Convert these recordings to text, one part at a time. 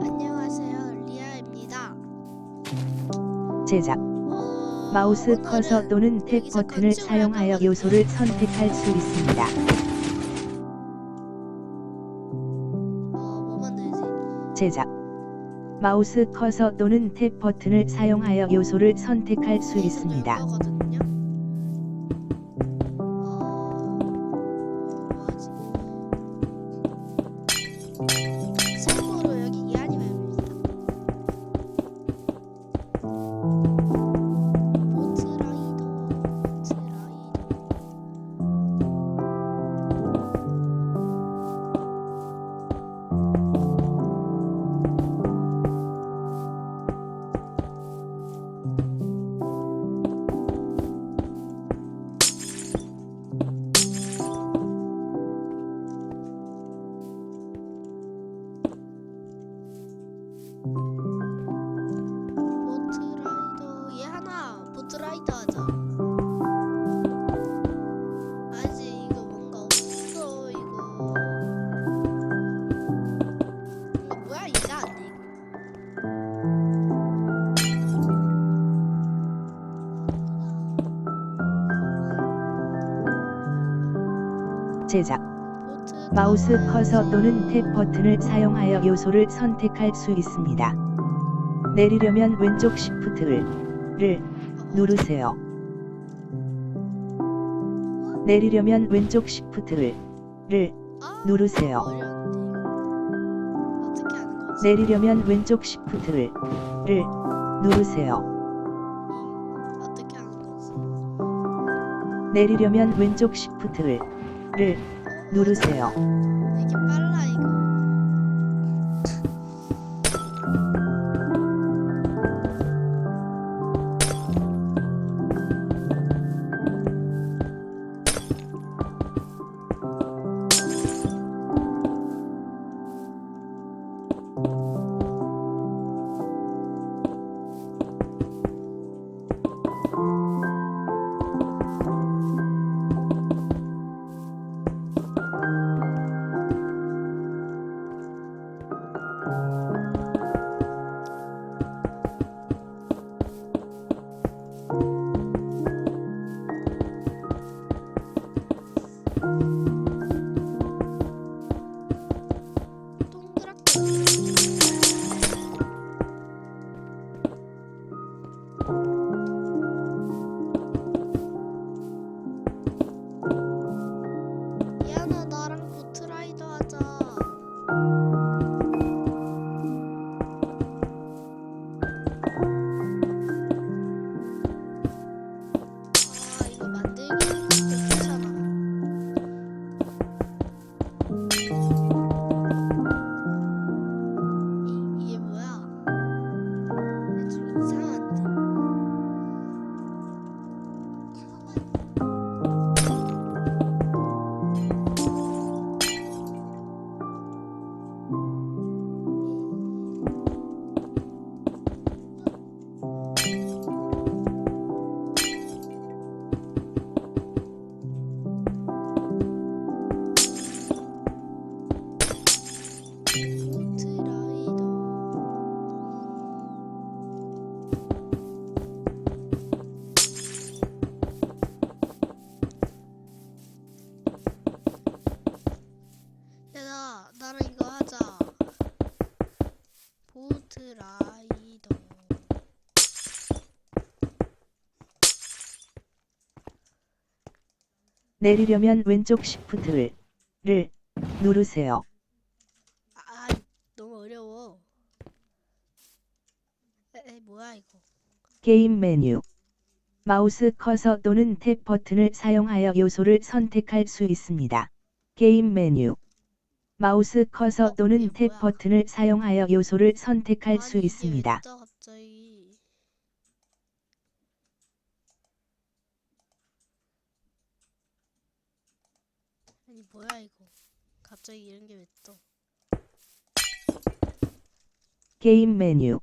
안녕하세요, 리아입니다. 제작 어, 마우스 오늘은 커서 또는 탭 버튼을 사용하여 요소를 선택할 수 있습니다. 어, 뭐 만들지? 제작 마우스 커서 또는 탭 버튼을 사용하여 요소를 선택할 수 있습니다. 제작 마우스 커서 또는 탭 버튼을 사용하여 요소를 선택할 수 있습니다. 내리려면 왼쪽 Shift를 를 누르세요. 내리려면 왼쪽 Shift를 를 아, 누르세요. 내리려면 왼쪽 Shift를 를 누르세요. 내리려면 왼쪽 Shift를 를 어, 누르세요. 내리려면 왼쪽 Shift를 를 누르세요. 아, 아, 너무 어려워. 에, 에, 뭐야 이거? 게임 메뉴 마우스 커서 또는 탭 버튼을 사용하여 요소를 선택할 수 있습니다. 게임 메뉴 마우스 커서 어, 또는 탭? 버튼을 사용하여 요소를 선택할 수 있습니다. 왜 떠, 갑자기? 아니 뭐야 이거? 갑자기 이런 게왜 떠? 게임 메뉴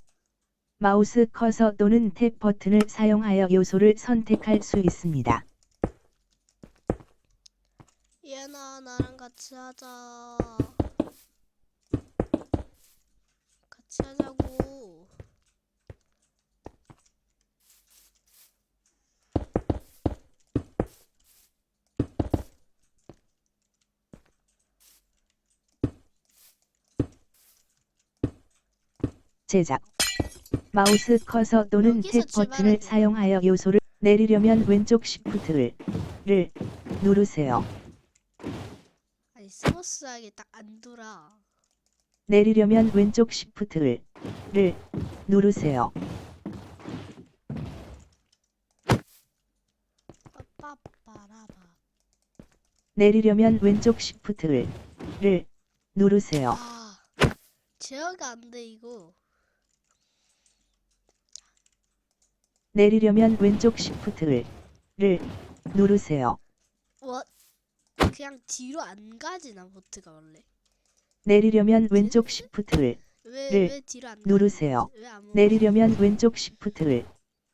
마우스 커서 또는 탭 버튼을 사용하여 요소를 선택할 수 있습니다. 얘나 나랑 같이 하자. 같이 하자고. 제작. 마우스 커서 또는 탭 버튼을. 사용하여 요소를 내리려면 왼쪽 시프트를 를 누르세요. 아니 스머스하게 딱 안 돌아. 내리려면 왼쪽 시프트를 를 누르세요. 빠빠빠라바. 내리려면 왼쪽 시프트를 를 누르세요. 아 제어가 안 돼 이거. 내리려면 왼쪽 시프트를 를 누르세요. 뭐 그냥 뒤로 안 가지나 보트가 원래. 내리려면 왼쪽 시프트를 왜 를 왜 뒤로 안 누르세요. 왜안 내리려면 왼쪽 시프트를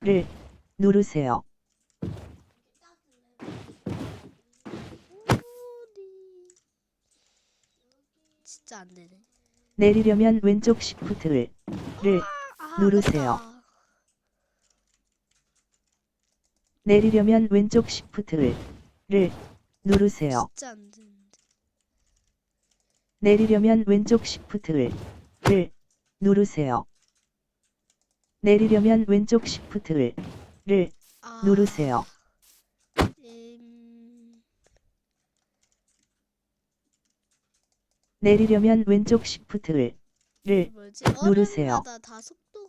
를 누르세요. 진짜 안 되네. 내리려면 왼쪽 시프트를 를 아, 누르세요. 아깝다. 내리려면 왼쪽 시프트를 를 누르세요. 진짜 안 되는데. 내리려면 왼쪽 시프트를 를 누르세요. 내리려면 왼쪽 시프트를 를 아, 누르세요. 음, 내리려면 왼쪽 시프트를 를 뭐지? 누르세요. 얼음마다 다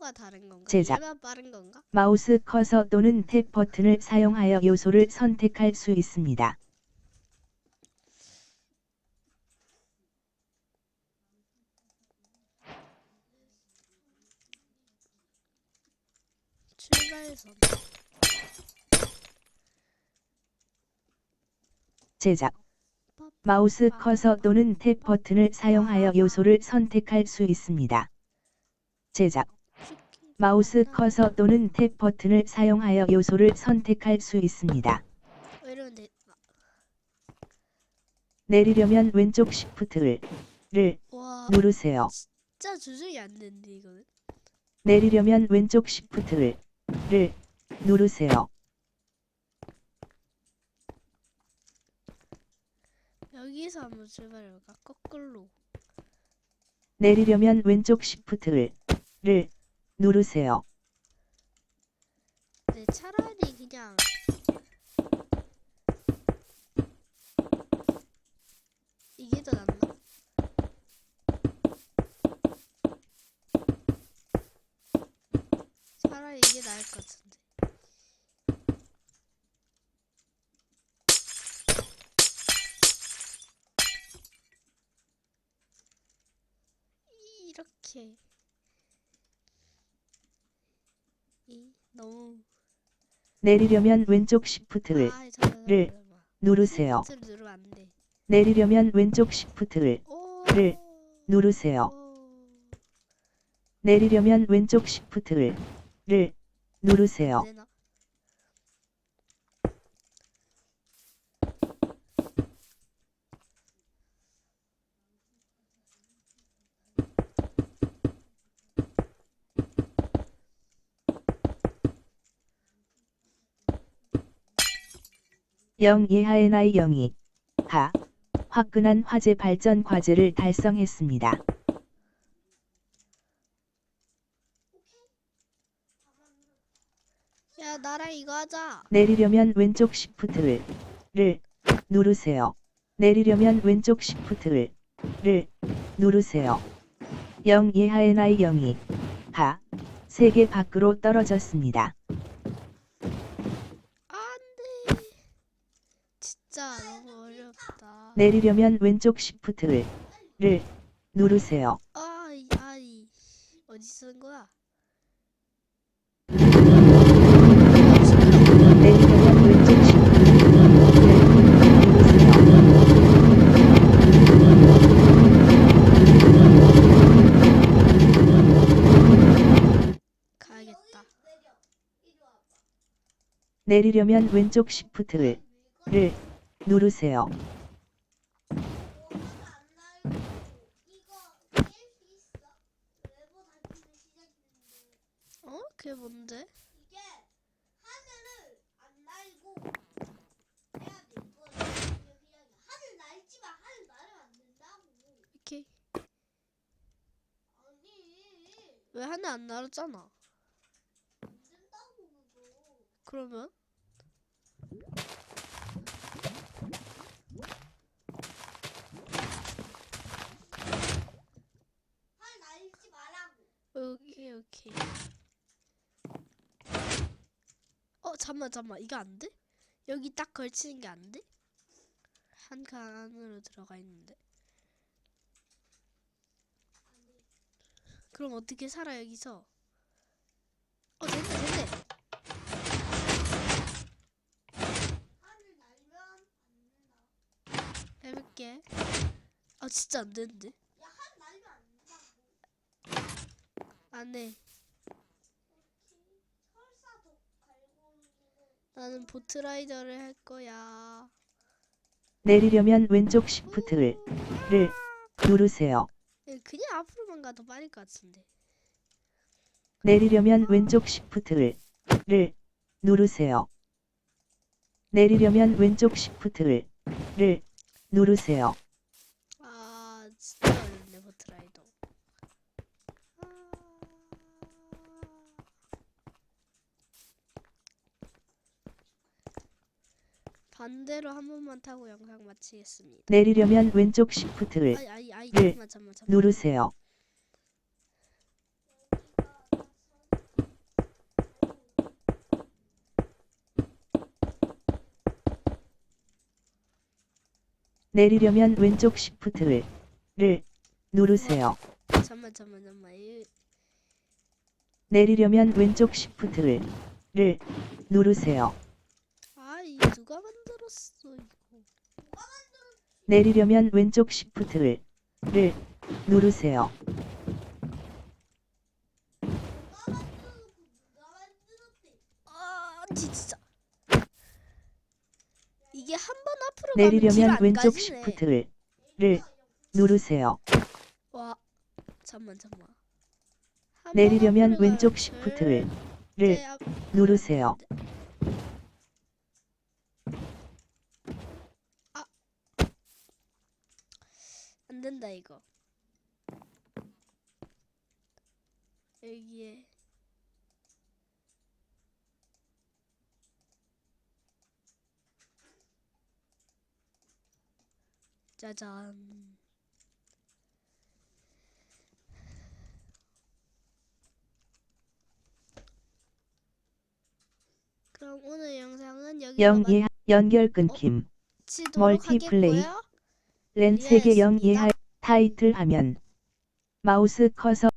속도가 다른 건가? 제작. 얘가 빠른 건가? 마우스 커서 또는 탭 버튼을 사용하여 요소를 선택할 수 있습니다. 출발선. 제작 마우스 커서 또는 탭 버튼을 사용하여 요소를 선택할 수 있습니다. 제작 마우스 커서 또는 탭 버튼을 사용하여 요소를 선택할 수 있습니다. 아, 내리려면 왼쪽 시프트를 를 와, 누르세요. 진짜 조정이 안 되는데 이거는. 내리려면 왼쪽 시프트를 를 누르세요. 여기서 한번 출발해볼까? 거꾸로. 내리려면 왼쪽 시프트를 를 누르세요. 근데 차라리 그냥 이게 더 낫나? 차라리 이게 나을 것 같은데. 이렇게 이 너무 내리려면 왼쪽 시프트를 아, 잠깐만, 를 잠깐만. 누르세요. 스위치를 누르면 안 돼. 내리려면 왼쪽 시프트를 오. 를 누르세요. 오. 내리려면 왼쪽 시프트를 를 누르세요. 안 되나? 영 이하의 나이 영이 하 화끈한 화재 발전 과제를 달성했습니다. 야 나랑 이거 하자. 내리려면 왼쪽 시프트를 를 누르세요. 내리려면 왼쪽 시프트를 를 누르세요. 0 이하의 나이 영이 하 세계 밖으로 떨어졌습니다. 안돼. 진짜 너무 어렵다. 내리려면 왼쪽 시프트를 를 누르세요. 아이 아이 어디 쓴 거야? 내리려면 왼쪽 시프트를 누르세요. 가야겠다. 내리려면 왼쪽 시프트를 를 누르세요. 그게 뭔데? 이게 하늘을 안 날고 해야 돼. 이거 그냥 하늘 날지만 하늘 날으면 안 된다고. 이렇게 아니 왜 하늘 안 날았잖아. 안 된다고 그거. 그러면 하늘 날지 말라고. 오케이 오케이. 어 잠만 잠만 이거 안 돼? 여기 딱 걸치는 게 안 돼? 한칸 안으로 들어가 있는데. 그럼 어떻게 살아 여기서? 어 됐네 됐네. 해볼게. 아 진짜 안 되는데? 안 해. 그렇지. 설사 더 갈고 오기는 나는 보트라이더를 할 거야. 내리려면 왼쪽 시프트를 를 누르세요. 예, 그냥 앞으로만 가도 빠를 것 같은데. 내리려면 왼쪽 시프트를 를 누르세요. 내리려면 왼쪽 시프트를 를 누르세요. 아 진짜 어렵네 보트라이더. 아... 반대로 한 번만 타고 영상 마치겠습니다. 내리려면 왼쪽 시프트를 아이 아이 아이 네. 잠만 잠만 잠만. 누르세요. 내리려면 왼쪽 시프트를 를 누르세요. 잠만 잠만 잠만. 이, 내리려면 왼쪽 시프트를 를 누르세요. 아 이 누가 만 들었어 이거. 내리려면 왼쪽 시프트를 를 누르세요. 아 진짜. 이게 한 번 앞으로 가면 내리려면 안 왼쪽 가지네. 시프트를 를 누르세요. 와 잠만 잠만. 한 번 내리려면 앞으로 왼쪽 가면 시프트를 를 앞- 누르세요. 된다 이거. 여기에 짜잔. 그럼 오늘 영상은 여기서 영예 연결 끊김 마치도록 멀티플레이. 하겠고요. 랜 세계 이해했습니다. 영예할 타이틀 화면 마우스 커서